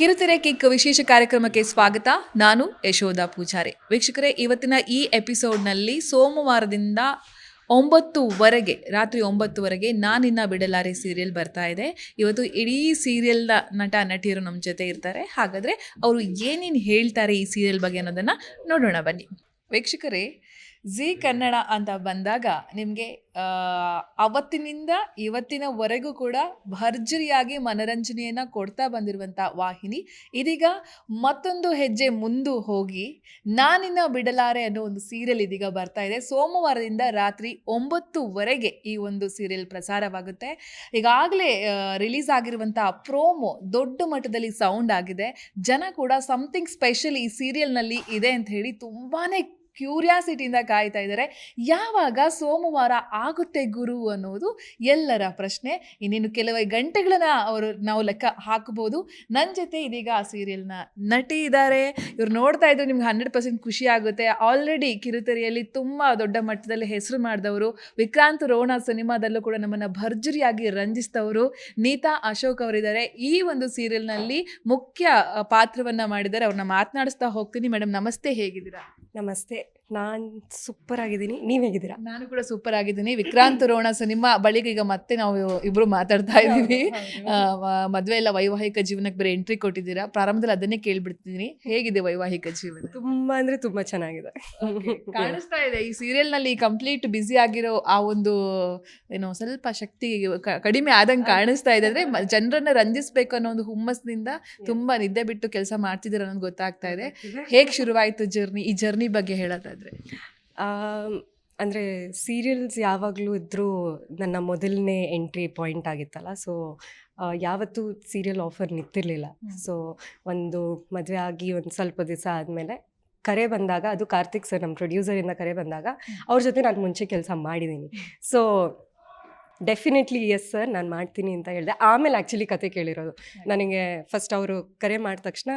ಕಿರುತೆರೆ ಕಿಕ್ ವಿಶೇಷ ಕಾರ್ಯಕ್ರಮಕ್ಕೆ ಸ್ವಾಗತ. ನಾನು ಯಶೋಧ ಪೂಜಾರಿ. ವೀಕ್ಷಕರೇ, ಇವತ್ತಿನ ಈ ಎಪಿಸೋಡ್ನಲ್ಲಿ ಸೋಮವಾರದಿಂದ ಒಂಬತ್ತುವರೆಗೆ, ರಾತ್ರಿ ಒಂಬತ್ತುವರೆಗೆ ನಾನಿನ್ನ ಬಿಡಲಾರಿ ಸೀರಿಯಲ್ ಬರ್ತಾ ಇದೆ. ಇವತ್ತು ಇಡೀ ಸೀರಿಯಲ್ನ ನಟ, ನಟಿಯರು ನಮ್ಮ ಜೊತೆ ಇರ್ತಾರೆ. ಹಾಗಾದರೆ ಅವರು ಏನೇನು ಹೇಳ್ತಾರೆ ಈ ಸೀರಿಯಲ್ ಬಗ್ಗೆ ಅನ್ನೋದನ್ನು ನೋಡೋಣ ಬನ್ನಿ. ವೀಕ್ಷಕರೇ ಜಿ ಕನ್ನಡ ಅಂತ ಬಂದಾಗ ನಿಮಗೆ ಅವತ್ತಿನಿಂದ ಇವತ್ತಿನವರೆಗೂ ಕೂಡ ಭರ್ಜರಿಯಾಗಿ ಮನರಂಜನೆಯನ್ನು ಕೊಡ್ತಾ ಬಂದಿರುವಂಥ ವಾಹಿನಿ. ಇದೀಗ ಮತ್ತೊಂದು ಹೆಜ್ಜೆ ಮುಂದು ಹೋಗಿ ನಾನಿನ್ನ ಬಿಡಲಾರೆ ಅನ್ನೋ ಒಂದು ಸೀರಿಯಲ್ ಇದೀಗ ಬರ್ತಾ ಇದೆ. ಸೋಮವಾರದಿಂದ ರಾತ್ರಿ ಒಂಬತ್ತುವರೆಗೆ ಈ ಒಂದು ಸೀರಿಯಲ್ ಪ್ರಸಾರವಾಗುತ್ತೆ. ಈಗಾಗಲೇ ರಿಲೀಸ್ ಆಗಿರುವಂಥ ಪ್ರೋಮೋ ದೊಡ್ಡ ಮಟ್ಟದಲ್ಲಿ ಸೌಂಡ್ ಆಗಿದೆ. ಜನ ಕೂಡ ಸಮಥಿಂಗ್ ಸ್ಪೆಷಲ್ ಈ ಸೀರಿಯಲ್ನಲ್ಲಿ ಇದೆ ಅಂತ ಹೇಳಿ ತುಂಬಾ ಕ್ಯೂರಿಯಾಸಿಟಿಯಿಂದ ಕಾಯ್ತಾ ಇದ್ದಾರೆ. ಯಾವಾಗ ಸೋಮವಾರ ಆಗುತ್ತೆ ಗುರು ಅನ್ನೋದು ಎಲ್ಲರ ಪ್ರಶ್ನೆ. ಇನ್ನೇನು ಕೆಲವೇ ಗಂಟೆಗಳನ್ನ ಅವರು ನಾವು ಲೆಕ್ಕ ಹಾಕಬಹುದು ನನ್ನ ಜೊತೆ ಇದೀಗ ಆ ಸೀರಿಯಲ್ನ ನಟಿ ಇದ್ದಾರೆ. ಇವ್ರು ನೋಡ್ತಾ ಇದ್ರು ನಿಮ್ಗೆ ಹಂಡ್ರೆಡ್ ಪರ್ಸೆಂಟ್ ಖುಷಿ ಆಗುತ್ತೆ. ಆಲ್ರೆಡಿ ಕಿರುತೆರೆಯಲ್ಲಿ ತುಂಬ ದೊಡ್ಡ ಮಟ್ಟದಲ್ಲಿ ಹೆಸರು ಮಾಡಿದವರು. ವಿಕ್ರಾಂತ್ ರೋಣ ಸಿನಿಮಾದಲ್ಲೂ ಕೂಡ ನಮ್ಮನ್ನು ಭರ್ಜರಿಯಾಗಿ ರಂಜಿಸಿದವರು ನೀತಾ, ಅಶೋಕ್ ಅವರಿದ್ದಾರೆ. ಈ ಒಂದು ಸೀರಿಯಲ್ನಲ್ಲಿ ಮುಖ್ಯ ಪಾತ್ರವನ್ನ ಮಾಡಿದ್ದಾರೆ. ಅವ್ರನ್ನ ಮಾತನಾಡಿಸ್ತಾ ಹೋಗ್ತೀನಿ. ಮೇಡಮ್ ನಮಸ್ತೆ. ಹೇಗಿದ್ದೀರಾ? ನಮಸ್ತೆ ನಾನು ಸೂಪರ್ ಆಗಿದ್ದೀನಿ. ನೀವು ಹೇಗಿದ್ದೀರಾ? ನಾನು ಕೂಡ ಸೂಪರ್ ಆಗಿದ್ದೀನಿ. ವಿಕ್ರಾಂತ್ ರೋಣ ಸಿನಿಮಾ ಬಳಿಕ ಈಗ ಮತ್ತೆ ನಾವು ಇಬ್ರು ಮಾತಾಡ್ತಾ ಇದ್ದೀವಿ. ಮದ್ವೆ ಎಲ್ಲ ವೈವಾಹಿಕ ಜೀವನಕ್ಕೆ ಬೇರೆ ಎಂಟ್ರಿ ಕೊಟ್ಟಿದ್ದೀರಾ? ಪ್ರಾರಂಭದಲ್ಲಿ ಅದನ್ನೇ ಕೇಳ್ಬಿಡ್ತೀನಿ ಹೇಗಿದೆ ವೈವಾಹಿಕ ಜೀವನ? ತುಂಬಾ ಅಂದ್ರೆ ತುಂಬಾ ಚೆನ್ನಾಗಿದೆ. ಕಾಣಿಸ್ತಾ ಇದೆ. ಈ ಸೀರಿಯಲ್ನಲ್ಲಿ ಕಂಪ್ಲೀಟ್ ಬ್ಯುಸಿ ಆಗಿರೋ ಆ ಒಂದು ಏನೋ ಸ್ವಲ್ಪ ಶಕ್ತಿ ಕಡಿಮೆ ಆದಂಗೆ ಕಾಣಿಸ್ತಾ ಇದೆ. ಅಂದ್ರೆ ಜನರನ್ನ ರಂಜಿಸ್ಬೇಕು ಅನ್ನೋ ಒಂದು ಹುಮ್ಮಸ್ನಿಂದ ತುಂಬಾ ನಿದ್ದೆ ಬಿಟ್ಟು ಕೆಲಸ ಮಾಡ್ತಿದ್ದೀರ ಅನ್ನೋದು ಗೊತ್ತಾಗ್ತಾ ಇದೆ. ಹೇಗ್ ಶುರುವಾಯ್ತು ಜರ್ನಿ ಈ ಜರ್ನಿ ಬಗ್ಗೆ ಹೇಳೋದಾದ್ರೆ. ಆಮ್, ಅಂದರೆ ಸೀರಿಯಲ್ಸ್ ಯಾವಾಗಲೂ ಇದ್ದರೂ ನನ್ನ ಮೊದಲನೇ ಎಂಟ್ರಿ ಪಾಯಿಂಟ್ ಆಗಿತ್ತಲ್ಲ ಸೊ ಯಾವತ್ತೂ ಸೀರಿಯಲ್ ಆಫರ್ ನಿಂತಿರಲಿಲ್ಲ. ಸೊ ಒಂದು ಮದುವೆ ಆಗಿ ಒಂದು ಸ್ವಲ್ಪ ದಿವಸ ಆದಮೇಲೆ ಕರೆ ಬಂದಾಗ ಅದು ಕಾರ್ತಿಕ್ ಸರ್ ನಮ್ಮ ಪ್ರೊಡ್ಯೂಸರಿಂದ ಕರೆ ಬಂದಾಗ ಅವ್ರ ಜೊತೆ ನಾನು ಮುಂಚೆ ಕೆಲಸ ಮಾಡಿದ್ದೀನಿ ಸೊ ಡೆಫಿನೆಟ್ಲಿ ಎಸ್ ಸರ್ ನಾನು ಮಾಡ್ತೀನಿ ಅಂತ ಹೇಳಿದೆ. ಆಮೇಲೆ ಆ್ಯಕ್ಚುಲಿ ಕತೆ ಕೇಳಿರೋದು. ನನಗೆ ಫಸ್ಟ್ ಅವರು ಕರೆ ಮಾಡಿದ ತಕ್ಷಣ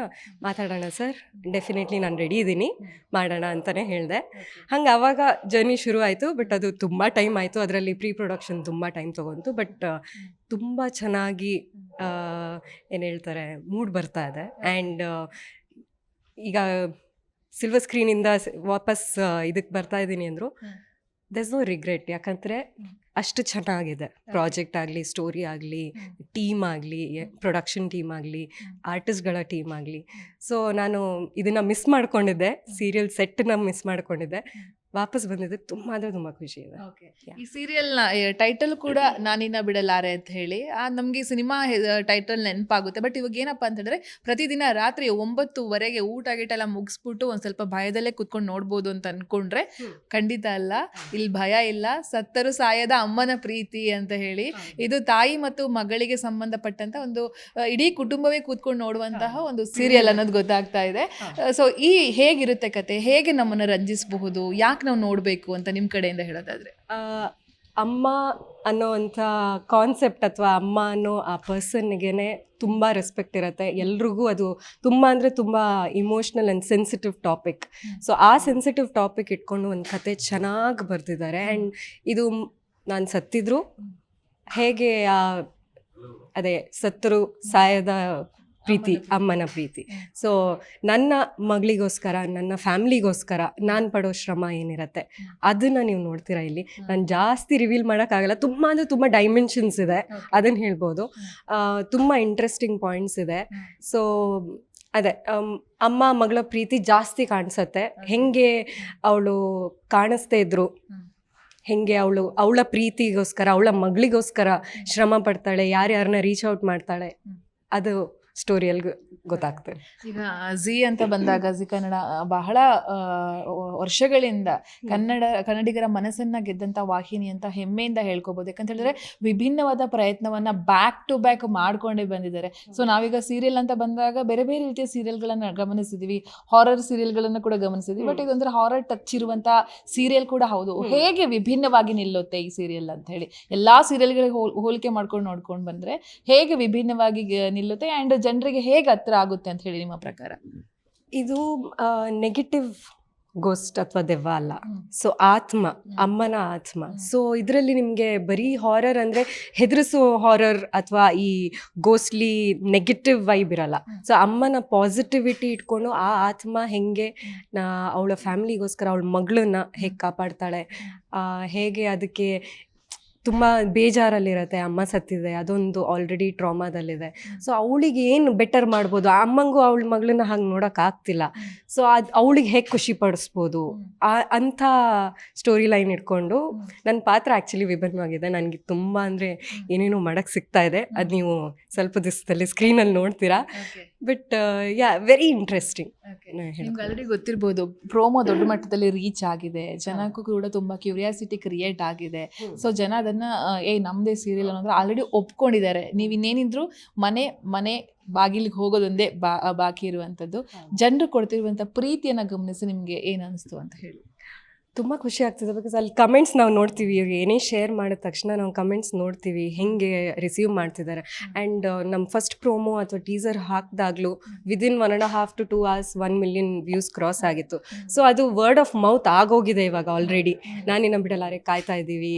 ಮಾತಾಡೋಣ ಸರ್ ಡೆಫಿನೆಟ್ಲಿ ನಾನು ರೆಡಿ ಇದ್ದೀನಿ ಮಾಡೋಣ ಅಂತಲೇ ಹೇಳಿದೆ. ಹಂಗೆ ಆವಾಗ ಜರ್ನಿ ಶುರು ಆಯಿತು ಬಟ್ ಅದು ತುಂಬ ಟೈಮ್ ಆಯಿತು. ಅದರಲ್ಲಿ ಪ್ರೀ ಪ್ರೊಡಕ್ಷನ್ ತುಂಬ ಟೈಮ್ ತೊಗೊಂತು. ಬಟ್ ತುಂಬ ಚೆನ್ನಾಗಿ ಏನು ಹೇಳ್ತಾರೆ ಮೂಡ್ ಬರ್ತಾ ಇದೆ. ಆ್ಯಂಡ್ ಈಗ ಸಿಲ್ವರ್ ಸ್ಕ್ರೀನಿಂದ ವಾಪಸ್ ಇದಕ್ಕೆ ಬರ್ತಾ ಇದ್ದೀನಿ ಅಂದರು. ದಸ್ ನೋ ರಿಗ್ರೆಟ್ ಯಾಕಂದರೆ ಅಷ್ಟು ಚೆನ್ನಾಗಿದೆ. ಪ್ರಾಜೆಕ್ಟ್ ಆಗಲಿ ಸ್ಟೋರಿ ಆಗಲಿ ಟೀಮ್ ಆಗಲಿ ಪ್ರೊಡಕ್ಷನ್ ಟೀಮ್ ಆಗಲಿ. ಆರ್ಟಿಸ್ಟ್ಗಳ ಟೀಮ್ ಆಗಲಿ. ಸೊ ನಾನು ಇದನ್ನು ಮಿಸ್ ಮಾಡ್ಕೊಂಡಿದ್ದೆ. ಸೀರಿಯಲ್ ಸೆಟ್ನ ಮಿಸ್ ಮಾಡ್ಕೊಂಡಿದ್ದೆ. ವಾಪಸ್ ಬಂದಿದ್ದಕ್ಕೆ ತುಂಬ ಅಂದರೆ ತುಂಬ ಖುಷಿ ಇದೆ. ಈ ಸೀರಿಯಲ್ನ ಟೈಟಲ್ ಕೂಡ ನಾನಿನ್ನ ಬಿಡಲಾರೆ ಅಂತ ಹೇಳಿ ಆ ನಮಗೆ ಸಿನಿಮಾ ಟೈಟಲ್ ನೆನಪಾಗುತ್ತೆ. ಬಟ್ ಇವಾಗ ಏನಪ್ಪಾ ಹೇಳಿದ್ರೆ ಪ್ರತಿದಿನ ರಾತ್ರಿ ಒಂಬತ್ತುವರೆಗೆ ಊಟ ಗೀಟ ಎಲ್ಲ ಮುಗಿಸ್ಬಿಟ್ಟು ಒಂದ್ ಸ್ವಲ್ಪ ಭಯದಲ್ಲೇ ಕುತ್ಕೊಂಡು ನೋಡ್ಬೋದು ಅಂತ ಅನ್ಕೊಂಡ್ರೆ ಖಂಡಿತ ಅಲ್ಲ. ಇಲ್ಲಿ ಭಯ ಇಲ್ಲ. ಸತ್ತರು ಸಾಯದ ಅಮ್ಮನ ಪ್ರೀತಿ ಅಂತ ಹೇಳಿ ಇದು ತಾಯಿ ಮತ್ತು ಮಗಳಿಗೆ ಸಂಬಂಧಪಟ್ಟಂತ ಒಂದು ಇಡೀ ಕುಟುಂಬವೇ ಕೂತ್ಕೊಂಡು ನೋಡುವಂತಹ ಒಂದು ಸೀರಿಯಲ್ ಅನ್ನೋದು ಗೊತ್ತಾಗ್ತಾ ಇದೆ. ಸೊ ಈ ಹೇಗಿರುತ್ತೆ ಕತೆ? ಹೇಗೆ ನಮ್ಮನ್ನು ರಂಜಿಸಬಹುದು? ಯಾಕೆ ನಾವು ನೋಡಬೇಕು ಅಂತ ನಿಮ್ಮ ಕಡೆಯಿಂದ ಹೇಳೋದಾದ್ರೆ. ಅಮ್ಮ ಅಮ್ಮ ಅನ್ನೋವಂಥ ಕಾನ್ಸೆಪ್ಟ್ ಅಥವಾ ಅಮ್ಮ ಅನ್ನೋ ಆ ಪರ್ಸನ್ಗೆ ತುಂಬ ರೆಸ್ಪೆಕ್ಟ್ ಇರುತ್ತೆ. ಎಲ್ರಿಗೂ ಅದು ತುಂಬ ಅಂದರೆ ತುಂಬ emotional and sensitive topic so ಆ ಸೆನ್ಸಿಟಿವ್ ಟಾಪಿಕ್ ಇಟ್ಕೊಂಡು ಒಂದು ಕತೆ ಚೆನ್ನಾಗಿ ಬರೆದಿದ್ದಾರೆ. ಆ್ಯಂಡ್ ಇದು ನಾನು ಸತ್ತಿದ್ರು. ಹೇಗೆ ಅದೇ ಸತ್ತರು, ಸಾಯದ ಪ್ರೀತಿ ಅಮ್ಮನ ಪ್ರೀತಿ. ಸೊ ನನ್ನ ಮಗಳಿಗೋಸ್ಕರ ನನ್ನ ಫ್ಯಾಮ್ಲಿಗೋಸ್ಕರ ನಾನು ಪಡೋ ಶ್ರಮ ಏನಿರತ್ತೆ ಅದನ್ನು ನೀವು ನೋಡ್ತೀರಾ ಇಲ್ಲಿ? ನಾನು ಜಾಸ್ತಿ ರಿವೀಲ್ ಮಾಡೋಕ್ಕಾಗಲ್ಲ. ತುಂಬ ಅಂದರೆ ತುಂಬ ಡೈಮೆನ್ಷನ್ಸ್ ಇದೆ. ಅದನ್ನು ಹೇಳ್ಬೋದು. ತುಂಬ ಇಂಟ್ರೆಸ್ಟಿಂಗ್ ಪಾಯಿಂಟ್ಸ್ ಇದೆ. ಸೊ ಅದೇ ಅಮ್ಮ ಮಗಳ ಪ್ರೀತಿ ಜಾಸ್ತಿ ಕಾಣಿಸತ್ತೆ. ಹೆಂಗೆ ಅವಳು ಕಾಣಿಸ್ತಾ ಇದ್ರು. ಹೆಂಗೆ ಅವಳು ಅವಳ ಪ್ರೀತಿಗೋಸ್ಕರ ಅವಳ ಮಗಳಿಗೋಸ್ಕರ ಶ್ರಮ ಪಡ್ತಾಳೆ ಯಾರ್ಯಾರನ್ನ ರೀಚ್ ಔಟ್ ಮಾಡ್ತಾಳೆ ಅದು ಸ್ಟೋರಿಯಲ್ಲಿ ಗೊತ್ತಾಗ್ತದೆ. ಈಗ ಝೀ ಅಂತ ಬಂದಾಗ ಝೀ ಕನ್ನಡ ಬಹಳ ವರ್ಷಗಳಿಂದ ಕನ್ನಡ ಕನ್ನಡಿಗರ ಮನಸ್ಸನ್ನ ಗೆದ್ದಂತ ವಾಹಿನಿ ಅಂತ ಹೆಮ್ಮೆಯಿಂದ ಹೇಳ್ಕೋಬಹುದು ಯಾಕಂತ ಹೇಳಿದ್ರೆ ವಿಭಿನ್ನವಾದ ಪ್ರಯತ್ನವನ್ನ ಬ್ಯಾಕ್ ಟು ಬ್ಯಾಕ್ ಮಾಡ್ಕೊಂಡೇ ಬಂದಿದ್ದಾರೆ. ಸೊ ನಾವೀಗ ಸೀರಿಯಲ್ ಅಂತ ಬಂದಾಗ ಬೇರೆ ಬೇರೆ ರೀತಿಯ ಸೀರಿಯಲ್ಗಳನ್ನ ಗಮನಿಸಿದೀವಿ. ಹಾರರ್ ಸೀರಿಯಲ್ಗಳನ್ನ ಕೂಡ ಗಮನಿಸಿದ್ವಿ. ಬಟ್ ಇದೊಂದ್ರೆ ಹಾರರ್ ಟಚ್ ಇರುವಂತ ಸೀರಿಯಲ್ ಕೂಡ ಹೌದು. ಹೇಗೆ ವಿಭಿನ್ನವಾಗಿ ನಿಲ್ಲುತ್ತೆ ಈ ಸೀರಿಯಲ್ ಅಂತ ಹೇಳಿ. ಎಲ್ಲಾ ಸೀರಿಯಲ್ಗಳಿಗೆ ಹೋಲಿಕೆ ಮಾಡ್ಕೊಂಡು ನೋಡ್ಕೊಂಡು ಬಂದ್ರೆ ಹೇಗೆ ವಿಭಿನ್ನವಾಗಿ ನಿಲ್ಲುತ್ತೆ ಅಂಡ್ ಜನರಿಗೆ ಹೇಗೆ ಹತ್ರ ಆಗುತ್ತೆ ಅಂತ ಹೇಳಿ ನಿಮ್ಮ ಪ್ರಕಾರ? ಇದು ನೆಗೆಟಿವ್ ಗೋಸ್ಟ್ ಅಥವಾ ದೆವ್ವ ಅಲ್ಲ. ಸೊ ಆತ್ಮ ಅಮ್ಮನ ಆತ್ಮ. ಸೊ ಇದರಲ್ಲಿ ನಿಮಗೆ ಬರೀ ಹಾರರ್ ಅಂದರೆ ಹೆದರಿಸೋ ಹಾರರ್ ಅಥವಾ ಈ ಗೋಸ್ಟ್ಲಿ ನೆಗೆಟಿವ್ ವೈಬ್ ಇರಲ್ಲ. ಸೊ ಅಮ್ಮನ ಪಾಸಿಟಿವಿಟಿ ಇಟ್ಕೊಂಡು ಆ ಆತ್ಮ ಹೆಂಗೆ ನಾ ಅವಳ ಫ್ಯಾಮಿಲಿಗೋಸ್ಕರ ಅವಳ ಮಗಳನ್ನ ಹೇಗೆ ಕಾಪಾಡ್ತಾಳೆ ಹೇಗೆ ಅದಕ್ಕೆ ತುಂಬ ಬೇಜಾರಲ್ಲಿರುತ್ತೆ, ಅಮ್ಮ ಸತ್ತಿದೆ, ಅದೊಂದು ಆಲ್ರೆಡಿ ಟ್ರಾಮಾದಲ್ಲಿದೆ ಸೊ ಅವಳಿಗೆ ಏನು ಬೆಟರ್ ಮಾಡ್ಬೋದು? ಆ ಅಮ್ಮಂಗೂ ಅವಳ ಮಗಳನ್ನ ಹಾಗೆ ನೋಡೋಕ್ಕಾಗ್ತಿಲ್ಲ ಸೊ ಅದು ಅವಳಿಗೆ ಹೇಗೆ ಖುಷಿ ಪಡಿಸ್ಬೋದು ಆ ಅಂಥ ಸ್ಟೋರಿ ಲೈನ್ ಇಟ್ಕೊಂಡು ನನ್ನ ಪಾತ್ರ ಆ್ಯಕ್ಚುಲಿ ವಿಭಿನ್ನವಾಗಿದೆ. ನನಗೆ ತುಂಬ ಅಂದರೆ ಏನೇನೋ ಮಾಡೋಕ್ಕೆ ಸಿಗ್ತಾ ಇದೆ. ಅದು ನೀವು ಸ್ವಲ್ಪ ದಿವಸದಲ್ಲಿ ಸ್ಕ್ರೀನಲ್ಲಿ ನೋಡ್ತೀರಾ? ಬಟ್ ಯಾ ವೆರಿ ಇಂಟ್ರೆಸ್ಟಿಂಗ್ ನಿಮ್ಗೆ ಆಲ್ರೆಡಿ ಗೊತ್ತಿರ್ಬೋದು ಪ್ರೋಮೋ ದೊಡ್ಡ ಮಟ್ಟದಲ್ಲಿ ರೀಚ್ ಆಗಿದೆ. ಜನಕ್ಕೂ ಕೂಡ ತುಂಬಾ ಕ್ಯೂರಿಯಾಸಿಟಿ ಕ್ರಿಯೇಟ್ ಆಗಿದೆ. ಸೊ ಜನ ಅದನ್ನ ಏ ನಮ್ದೇ ಸೀರಿಯಲ್ ಅನ್ನೋದ್ರ ಆಲ್ರೆಡಿ ಒಪ್ಕೊಂಡಿದ್ದಾರೆ. ನೀವು ಇನ್ನೇನಿದ್ರು ಮನೆ ಮನೆ ಬಾಗಿಲಿಗೆ ಹೋಗೋದೊಂದೇ ಬಾ ಬಾಕಿ ಇರುವಂತದ್ದು. ಜನರು ಕೊಡ್ತಿರುವಂತ ಪ್ರೀತಿಯನ್ನ ಗಮನಿಸಿ ನಿಮ್ಗೆ ಏನ್ ಅನಿಸ್ತು ಅಂತ ಹೇಳಿ. ತುಂಬ ಖುಷಿ ಆಗ್ತದೆ ಬಿಕಾಸ್ ಅಲ್ಲಿ ಕಮೆಂಟ್ಸ್ ನಾವು ನೋಡ್ತೀವಿ ಇವ್ರು ಏನೇ ಶೇರ್ ಮಾಡಿದ ತಕ್ಷಣ ನಾವು ಕಮೆಂಟ್ಸ್ ನೋಡ್ತೀವಿ ಹೆಂಗೆ ರಿಸೀವ್ ಮಾಡ್ತಿದ್ದಾರೆ. ಆ್ಯಂಡ್ ನಮ್ಮ ಫಸ್ಟ್ ಪ್ರೋಮೋ ಅಥವಾ teaser ಹಾಕಿದಾಗಲೂ within one and half to two hours one million views cross ಆಗಿತ್ತು. ಸೊ ಅದು ವರ್ಡ್ ಆಫ್ ಮೌತ್ ಆಗೋಗಿದೆ ಇವಾಗ ಆಲ್ರೆಡಿ ನಾನಿನ್ನ ಬಿಡಲಾರೆ ಕಾಯ್ತಾ ಇದ್ದೀವಿ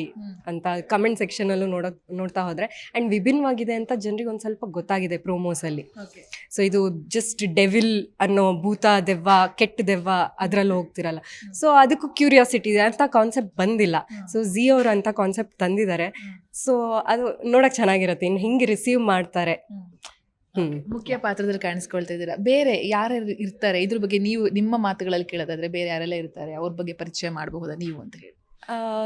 ಅಂತ ಕಮೆಂಟ್ ಸೆಕ್ಷನಲ್ಲೂ ನೋಡೋಕ್ ನೋಡ್ತಾ ಹೋದರೆ. ಆ್ಯಂಡ್ ವಿಭಿನ್ನವಾಗಿದೆ ಅಂತ ಜನರಿಗೆ ಒಂದು ಸ್ವಲ್ಪ ಗೊತ್ತಾಗಿದೆ ಪ್ರೋಮೋಸಲ್ಲಿ ಸೊ ಇದು ಜಸ್ಟ್ ಡೆವಿಲ್ ಅನ್ನೋ ಭೂತ ದೆವ್ವ ಕೆಟ್ಟ ದೆವ್ವ ಅದರಲ್ಲಿ ಹೋಗ್ತಿರಲ್ಲ. ಸೊ ಅದಕ್ಕೂ ಕ್ಯೂರಿಯಾಸಿಟಿ ಇದೆ ಅಂತ ಕಾನ್ಸೆಪ್ಟ್ ಬಂದಿಲ್ಲ. ಸೊ ಝಿ ಅವರು ಅಂತ ಕಾನ್ಸೆಪ್ಟ್ ತಂದಿದ್ದಾರೆ. ಸೊ ಅದು ನೋಡಕ್ ಚೆನ್ನಾಗಿರುತ್ತೆ. ಇನ್ನು ಹಿಂಗೆ ರಿಸೀವ್ ಮಾಡ್ತಾರೆ. ಮುಖ್ಯ ಪಾತ್ರದಲ್ಲಿ ಕಾಣಿಸ್ಕೊಳ್ತಾ ಇದ್ದೀರಾ? ಬೇರೆ ಯಾರ್ಯಾರು ಇರ್ತಾರೆ? ಇದ್ರ ಬಗ್ಗೆ ನೀವು ನಿಮ್ಮ ಮಾತುಗಳಲ್ಲಿ ಕೇಳೋದಾದ್ರೆ ಬೇರೆ ಯಾರೆಲ್ಲ ಇರ್ತಾರೆ? ಅವ್ರ ಬಗ್ಗೆ ಪರಿಚಯ ಮಾಡಬಹುದಾ ನೀವು ಅಂತ ಹೇಳಿ.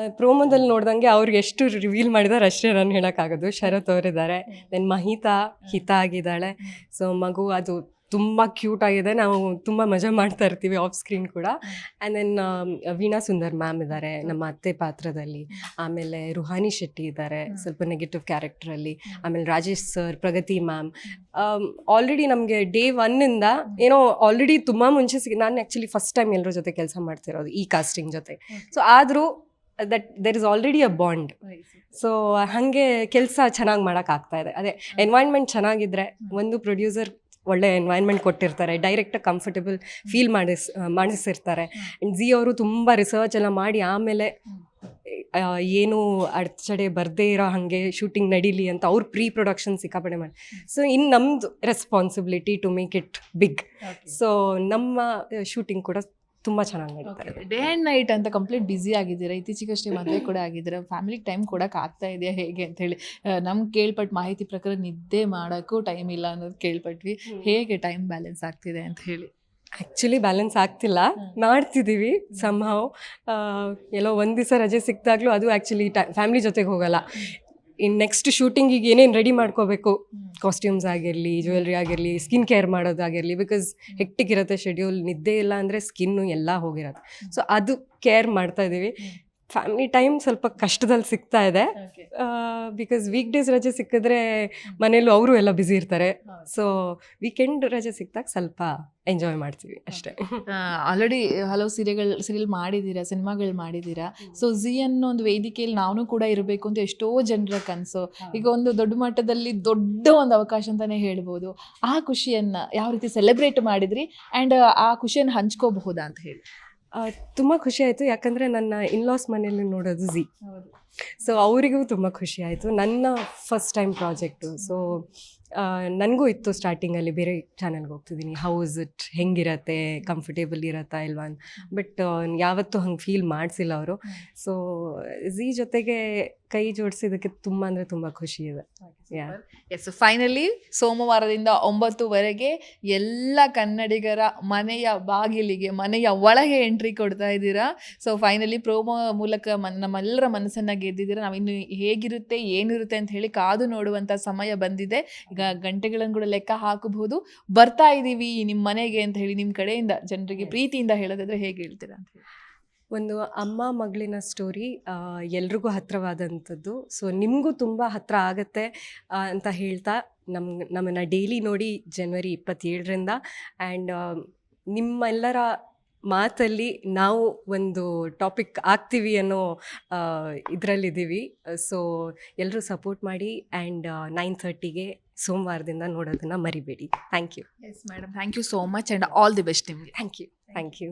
ಪ್ರೋಮೋದಲ್ಲಿ ನೋಡ್ದಂಗೆ ಅವ್ರಿಗೆ ಎಷ್ಟು ರಿವೀಲ್ ಮಾಡಿದಾರೆ ಅಷ್ಟೇ ನಾನು ಹೇಳೋಕ್ಕಾಗೋದು. ಶರತ್ ಅವರಿದ್ದಾರೆ. ದೆನ್ ಮಹಿತಾ ಹಿತ ಆಗಿದ್ದಾಳೆ. ಸೊ ಮಗು ಅದು ತುಂಬ ಕ್ಯೂಟ್ ಆಗಿದೆ. ನಾವು ತುಂಬ ಮಜಾ ಮಾಡ್ತಾ ಇರ್ತೀವಿ ಆಫ್ ಸ್ಕ್ರೀನ್ ಕೂಡ. And then Veena Sundar ma'am ಇದ್ದಾರೆ ನಮ್ಮ ಅತ್ತೆ ಪಾತ್ರದಲ್ಲಿ. ಆಮೇಲೆ ರುಹಾನಿ ಶೆಟ್ಟಿ ಇದ್ದಾರೆ ಸ್ವಲ್ಪ ನೆಗೆಟಿವ್ ಕ್ಯಾರೆಕ್ಟ್ರಲ್ಲಿ ಆಮೇಲೆ Rajesh sir Pragathi ma'am already ನಮಗೆ ಡೇ ಒನ್ನಿಂದ ಏನೋ ಆಲ್ರೆಡಿ ತುಂಬ ಮುಂಚೆ ಸಿಗಿ ನಾನು ಆ್ಯಕ್ಚುಲಿ ಫಸ್ಟ್ ಟೈಮ್ ಎಲ್ಲರ ಜೊತೆ ಕೆಲಸ ಮಾಡ್ತಿರೋದು ಈ ಕಾಸ್ಟಿಂಗ್ ಜೊತೆ. ಸೊ ಆದರೂ that there is already a bond so ಹಾಗೆ ಕೆಲಸ ಚೆನ್ನಾಗಿ ಮಾಡೋಕ್ಕಾಗ್ತಾ ಇದೆ. ಅದೇ ಎನ್ವೈರ್ನ್ಮೆಂಟ್ ಚೆನ್ನಾಗಿದ್ರೆ ಒಂದು ಪ್ರೊಡ್ಯೂಸರ್ ಒಳ್ಳೆ ಎನ್ವೈರ್ಮೆಂಟ್ ಕೊಟ್ಟಿರ್ತಾರೆ ಡೈರೆಕ್ಟಾಗಿ ಕಂಫರ್ಟಬಲ್ ಫೀಲ್ ಮಾಡಿಸ್ ಮಾಡಿಸಿರ್ತಾರೆ. ಆ್ಯಂಡ್ ಜಿ ಅವರು ತುಂಬ ರಿಸರ್ಚ್ ಎಲ್ಲ ಮಾಡಿ ಆಮೇಲೆ ಏನು ಅಡಚಣೆ ಬರದೇ ಇರೋ ಹಾಗೆ ಶೂಟಿಂಗ್ ನಡೀಲಿ ಅಂತ ಅವ್ರು ಪ್ರೀ ಪ್ರೊಡಕ್ಷನ್ ಸಿಕ್ಕಾಪಡೆ ಮಾಡಿ ಸೊ ಇನ್ನು ನಮ್ಮದು responsibility to make it big so ನಮ್ಮ ಶೂಟಿಂಗ್ ಕೂಡ ತುಂಬ ಚೆನ್ನಾಗಿ ನಡೀತಾ ಇದೆ ಡೇ ಅಂಡ್ ನೈಟ್ ಅಂತ ಕಂಪ್ಲೀಟ್ ಬ್ಯುಸಿ ಆಗಿದ್ದೀರಾ? ಇತ್ತೀಚೆಗಷ್ಟೇ ಮದುವೆ ಕೂಡ ಆಗಿದ್ದೀರಾ? ಫ್ಯಾಮಿಲಿ ಟೈಮ್ ಕೊಡಕ್ ಆಗ್ತಾ ಇದೆಯಾ ಹೇಗೆ ಅಂತ ಹೇಳಿ. ನಮ್ಗೆ ಕೇಳ್ಪಟ್ಟು ಮಾಹಿತಿ ಪ್ರಕಾರ ನಿದ್ದೆ ಮಾಡೋಕ್ಕೂ ಟೈಮ್ ಇಲ್ಲ ಅನ್ನೋದು ಕೇಳ್ಪಟ್ವಿ. ಹೇಗೆ ಟೈಮ್ ಬ್ಯಾಲೆನ್ಸ್ ಆಗ್ತಿದೆ ಅಂತ ಹೇಳಿ. ಆ್ಯಕ್ಚುಲಿ ಬ್ಯಾಲೆನ್ಸ್ ಆಗ್ತಿಲ್ಲ. ಮಾಡ್ತಿದ್ದೀವಿ ಸಮ್ಹಾವ್ ಎಲ್ಲೋ ಒಂದು ದಿವಸ ರಜೆ ಸಿಕ್ಕಿದಾಗಲೂ ಅದು ಆ್ಯಕ್ಚುಲಿ ಟೈ ಫ್ಯಾಮ್ಲಿ ಜೊತೆಗೆ ಹೋಗಲ್ಲ. ಇನ್ನು ನೆಕ್ಸ್ಟ್ ಶೂಟಿಂಗಿಗೆ ಏನೇನು ರೆಡಿ ಮಾಡ್ಕೋಬೇಕು? ಕಾಸ್ಟ್ಯೂಮ್ಸ್ ಆಗಿರಲಿ ಜ್ಯುವೆಲ್ರಿ ಆಗಿರಲಿ ಸ್ಕಿನ್ ಕೇರ್ ಮಾಡೋದಾಗಿರಲಿ ಬಿಕಾಸ್ ಹೆಕ್ಟಿಕ್ ಇರುತ್ತೆ ಶೆಡ್ಯೂಲ್ ನಿದ್ದೆ ಇಲ್ಲ ಅಂದರೆ ಸ್ಕಿನ್ನು ಎಲ್ಲ ಹೋಗಿರುತ್ತೆ. ಸೊ ಅದು ಕೇರ್ ಮಾಡ್ತಾ ಇದ್ದೀವಿ. ಫ್ಯಾಮಿಲಿ ಟೈಮ್ ಸ್ವಲ್ಪ ಕಷ್ಟದಲ್ಲಿ ಸಿಗ್ತಾ ಇದೆ. ಬಿಕಾಸ್ ವೀಕ್ ಡೇಸ್ ರಜೆ ಸಿಕ್ಕಿದ್ರೆ ಮನೇಲೂ ಅವರು ಎಲ್ಲ ಬ್ಯುಸಿ ಇರ್ತಾರೆ. ಸೊ ವೀಕೆಂಡ್ ರಜೆ ಸಿಕ್ಕಿದಾಗ ಸ್ವಲ್ಪ ಎಂಜಾಯ್ ಮಾಡ್ತೀವಿ ಅಷ್ಟೇ. ಆಲ್ರೆಡಿ ಹಲವು ಸೀರೆಗಳು ಸೀರಿಯಲ್ ಮಾಡಿದ್ದೀರಾ ಸಿನಿಮಾಗಳು ಮಾಡಿದ್ದೀರಾ? ಸೊ ಝಿ ಅನ್ನೋ ಒಂದು ವೇದಿಕೆಯಲ್ಲಿ ನಾನು ಕೂಡ ಇರಬೇಕು ಅಂತ ಎಷ್ಟೋ ಜನರ ಕನಸು. ಈಗ ಒಂದು ದೊಡ್ಡ ಮಟ್ಟದಲ್ಲಿ ದೊಡ್ಡ ಒಂದು ಅವಕಾಶ ಅಂತಾನೆ ಹೇಳ್ಬೋದು. ಆ ಖುಷಿಯನ್ನ ಯಾವ ರೀತಿ ಸೆಲೆಬ್ರೇಟ್ ಮಾಡಿದ್ರಿ? ಆ್ಯಂಡ್ ಆ ಖುಷಿಯನ್ನು ಹಂಚ್ಕೋಬಹುದಾ ಅಂತ ಹೇಳಿ. ತುಂಬ ಖುಷಿ ಆಯಿತು. ಯಾಕಂದರೆ ನನ್ನ ಇನ್ಲಾಸ್ ಮನೆಯಲ್ಲಿ ನೋಡೋದು ಝಿ ಸೊ ಅವರಿಗೂ ತುಂಬ ಖುಷಿ ಆಯಿತು. ನನ್ನ ಫಸ್ಟ್ ಟೈಮ್ ಪ್ರಾಜೆಕ್ಟು ಸೊ ನನಗೂ ಇತ್ತು ಸ್ಟಾರ್ಟಿಂಗಲ್ಲಿ ಬೇರೆ ಚಾನಲ್ಗೆ ಹೋಗ್ತಿದ್ದೀನಿ. House it ಹೆಂಗಿರತ್ತೆ? ಕಂಫರ್ಟೇಬಲ್ ಇರತ್ತಾ ಇಲ್ವಾ ಬಟ್ ಯಾವತ್ತೂ ಹಂಗೆ ಫೀಲ್ ಮಾಡಿಸಿಲ್ಲ ಅವರು. ಸೊ ಝೀ ಜೊತೆಗೆ ಕೈ ಜೋಡಿಸಿದಕ್ಕೆ ತುಂಬ ಅಂದರೆ ತುಂಬ ಖುಷಿ ಇದೆ. ಎಸ್ ಫೈನಲಿ ಸೋಮವಾರದಿಂದ ಒಂಬತ್ತುವರೆಗೆ ಎಲ್ಲ ಕನ್ನಡಿಗರ ಮನೆಯ ಬಾಗಿಲಿಗೆ ಮನೆಯ ಒಳಗೆ ಎಂಟ್ರಿ ಕೊಡ್ತಾ ಇದ್ದೀರಾ. ಸೊ ಫೈನಲಿ ಪ್ರೋಮೋ ಮೂಲಕ ಮನ್ ನಮ್ಮೆಲ್ಲರ ಮನಸ್ಸನ್ನು ಗೆದ್ದಿದ್ದೀರಾ. ಇನ್ನು ಹೇಗಿರುತ್ತೆ ಏನಿರುತ್ತೆ ಅಂತ ಹೇಳಿ ಕಾದು ನೋಡುವಂಥ ಸಮಯ ಬಂದಿದೆ. ಈಗ ಗಂಟೆಗಳನ್ನು ಕೂಡ ಲೆಕ್ಕ ಹಾಕಬಹುದು. ಬರ್ತಾ ಇದ್ದೀವಿ ನಿಮ್ಮ ಮನೆಗೆ ಅಂತ ಹೇಳಿ ನಿಮ್ಮ ಕಡೆಯಿಂದ ಜನರಿಗೆ ಪ್ರೀತಿಯಿಂದ ಹೇಳೋದಾದ್ರೆ ಹೇಗೆ ಹೇಳ್ತೀರಾ ಅಂತ ಹೇಳಿ. ಒಂದು ಅಮ್ಮ ಮಗಳಿನ ಸ್ಟೋರಿ ಎಲ್ರಿಗೂ ಹತ್ತಿರವಾದಂಥದ್ದು ಸೊ ನಿಮಗೂ ತುಂಬ ಹತ್ತಿರ ಆಗತ್ತೆ ಅಂತ ಹೇಳ್ತಾ ನಮ್ಮ ನಮ್ಮನ್ನು ಡೈಲಿ ನೋಡಿ ಜನವರಿ ಇಪ್ಪತ್ತೇಳರಿಂದ. ಆ್ಯಂಡ್ ನಿಮ್ಮೆಲ್ಲರ ಮಾತಲ್ಲಿ ನಾವು ಒಂದು ಟಾಪಿಕ್ ಆಗ್ತೀವಿ ಅನ್ನೋ ಇದರಲ್ಲಿದ್ದೀವಿ. ಸೊ ಎಲ್ಲರೂ ಸಪೋರ್ಟ್ ಮಾಡಿ ಆ್ಯಂಡ್ ನೈನ್ ಥರ್ಟಿಗೆ ಸೋಮವಾರದಿಂದ ನೋಡೋದನ್ನು ಮರಿಬೇಡಿ. Thank you yes madam thank you so much and all the best ನಿಮಗೆ. Thank you thank you